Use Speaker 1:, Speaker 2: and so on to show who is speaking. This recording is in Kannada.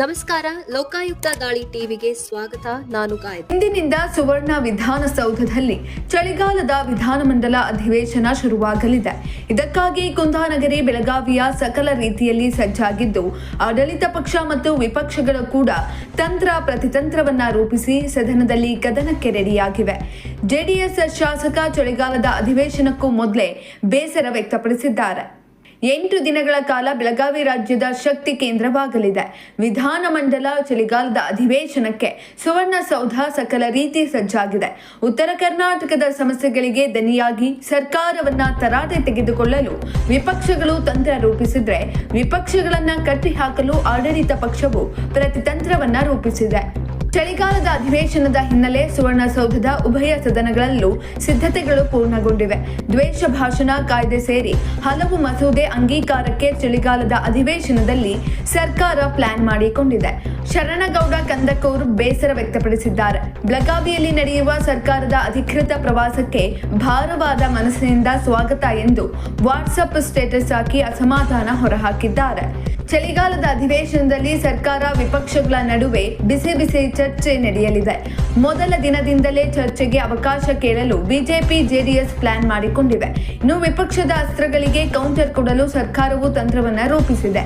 Speaker 1: ನಮಸ್ಕಾರ, ಲೋಕಾಯುಕ್ತ ದಾಳಿ ಟಿವಿಗೆ ಸ್ವಾಗತ. ನಾನು ಗಾಯತ್ರಿ.
Speaker 2: ಇಂದಿನಿಂದ ಸುವರ್ಣ ವಿಧಾನಸೌಧದಲ್ಲಿ ಚಳಿಗಾಲದ ವಿಧಾನಮಂಡಲ ಅಧಿವೇಶನ ಶುರುವಾಗಲಿದೆ. ಇದಕ್ಕಾಗಿ ಕುಂದಾನಗರಿ, ಬೆಳಗಾವಿಯ ಸಕಲ ರೀತಿಯಲ್ಲಿ ಸಜ್ಜಾಗಿದ್ದು, ಆಡಳಿತ ಪಕ್ಷ ಮತ್ತು ವಿಪಕ್ಷಗಳು ಕೂಡ ತಂತ್ರ ಪ್ರತಿತಂತ್ರವನ್ನ ರೂಪಿಸಿ ಸದನದಲ್ಲಿ ಕದನಕ್ಕೆ ರೆಡಿಯಾಗಿವೆ. ಜೆಡಿಎಸ್ ಶಾಸಕ ಚಳಿಗಾಲದ ಅಧಿವೇಶನಕ್ಕೂ ಮೊದಲೇ ಬೇಸರ ವ್ಯಕ್ತಪಡಿಸಿದ್ದಾರೆ. ಎಂಟು ದಿನಗಳ ಕಾಲ ಬೆಳಗಾವಿ ರಾಜ್ಯದ ಶಕ್ತಿ ಕೇಂದ್ರವಾಗಲಿದೆ. ವಿಧಾನಮಂಡಲ ಚಳಿಗಾಲದ ಅಧಿವೇಶನಕ್ಕೆ ಸುವರ್ಣಸೌಧ ಸಕಲ ರೀತಿ ಸಜ್ಜಾಗಿದೆ. ಉತ್ತರ ಕರ್ನಾಟಕದ ಸಮಸ್ಯೆಗಳಿಗೆ ದನಿಯಾಗಿ ಸರ್ಕಾರವನ್ನ ತರಾಟೆ ತೆಗೆದುಕೊಳ್ಳಲು ವಿಪಕ್ಷಗಳು ತಂತ್ರ ರೂಪಿಸಿದ್ರೆ, ವಿಪಕ್ಷಗಳನ್ನ ಕಟ್ಟಿಹಾಕಲು ಆಡಳಿತ ಪಕ್ಷವು ಪ್ರತಿತಂತ್ರವನ್ನ ರೂಪಿಸಿದೆ. ಚಳಿಗಾಲದ ಅಧಿವೇಶನದ ಹಿನ್ನೆಲೆ ಸುವರ್ಣಸೌಧದ ಉಭಯ ಸದನಗಳಲ್ಲೂ ಸಿದ್ಧತೆಗಳು ಪೂರ್ಣಗೊಂಡಿವೆ. ದ್ವೇಷ ಭಾಷಣ ಕಾಯ್ದೆ ಸೇರಿ ಹಲವು ಮಸೂದೆ ಅಂಗೀಕಾರಕ್ಕೆ ಚಳಿಗಾಲದ ಅಧಿವೇಶನದಲ್ಲಿ ಸರ್ಕಾರ ಪ್ಲಾನ್ ಮಾಡಿಕೊಂಡಿದೆ. ಶರಣಗೌಡ ಕಂದಕೂರ್ ಬೇಸರ ವ್ಯಕ್ತಪಡಿಸಿದ್ದಾರೆ. ಬೆಳಗಾವಿಯಲ್ಲಿ ನಡೆಯುವ ಸರ್ಕಾರದ ಅಧಿಕೃತ ಪ್ರವಾಸಕ್ಕೆ ಭಾರವಾದ ಮನಸ್ಸಿನಿಂದ ಸ್ವಾಗತ ಎಂದು ವಾಟ್ಸಪ್ ಸ್ಟೇಟಸ್ ಹಾಕಿ ಅಸಮಾಧಾನ ಹೊರಹಾಕಿದ್ದಾರೆ. ಚಳಿಗಾಲದ ಅಧಿವೇಶನದಲ್ಲಿ ಸರ್ಕಾರ ವಿಪಕ್ಷಗಳ ನಡುವೆ ಬಿಸಿ ಬಿಸಿ ಚರ್ಚೆ ನಡೆಯಲಿದೆ. ಮೊದಲ ದಿನದಿಂದಲೇ ಚರ್ಚೆಗೆ ಅವಕಾಶ ಕೇಳಲು ಬಿಜೆಪಿ ಜೆಡಿಎಸ್ ಪ್ಲಾನ್ ಮಾಡಿಕೊಂಡಿವೆ. ಇನ್ನು ವಿಪಕ್ಷದ ಅಸ್ತ್ರಗಳಿಗೆ ಕೌಂಟರ್ ಕೊಡಲು ಸರ್ಕಾರವು ತಂತ್ರವನ್ನು ರೂಪಿಸಿದೆ.